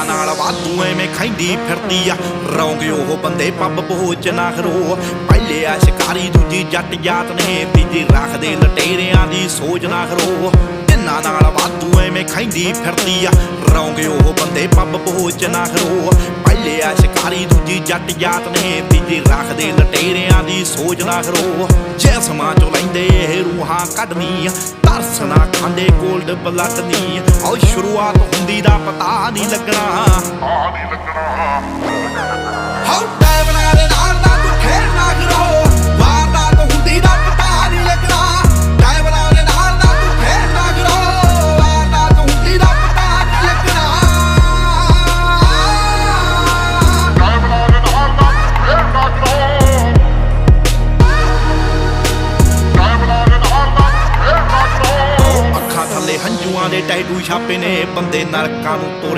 ਤਿੰਨਾਂ ਨਾਲ ਵਾਧੂ ਐਵੇਂ ਖੈਂਦੀ ਫਿਰਦੀ ਆ। ਰੌਂਗੇ ਉਹ ਬੰਦੇ ਪੱਬ ਪਹੁੰਚ ਨਾ ਖਰੋ ਪਹਿਲੇ ਆ ਸ਼ਿਕਾਰੀ, ਦੂਜੀ ਜੱਟ ਜਾਤ ਨੇ, ਤੀਜੀ ਰੱਖਦੇ ਲਟੇਰਿਆਂ ਦੀ ਸੋਚ ਨਾ ਖਰੋ ਤਿੰਨਾਂ ਨਾਲ ਵਾਧੂ ਐਵੇਂ ਖੈਂਦੀ ਫਿਰਦੀ ਆ। ਰੌਂਗੇ ਉਹ ਬੰਦੇ ਪੱਬ ਪਹੁੰਚ ਨਾ ਖਰੋ ਪਹਿਲੇ ਆ ਸ਼ਿਕਾਰੀ, ਦੂਜੀ ਜੱਟ ਜਾਤ ਨੇ, ਤੀਜੀ ਰੱਖਦੇ ਲਟੇਰਿਆਂ ਦੀ ਸੋਚ ਨਾ ਖਰੋ ਜਿਸਮਾਂ ਚੋਂ ਲੈਂਦੇ ਇਹ ਰੂਹਾਂ ਕੱਢਨੀ ਤਰਸ ਖਾਂਦੇ ਗੋਲਡ ਬਲੱਡ ਨੀ ਆਓ ਸ਼ੁਰੂਆਤ ਹੁੰਦੀ ਦਾ ਪਤਾ ਨਹੀਂ ਲੱਗਣਾ। ਹਾਉ ਟੈਬਲਾਂ ਦੇ ਟੈਟੂ ਛਾਪੇ ਨੇ ਬੰਦੇ ਨਰਕਾਂ ਨੂੰ ਤੋਰੇ।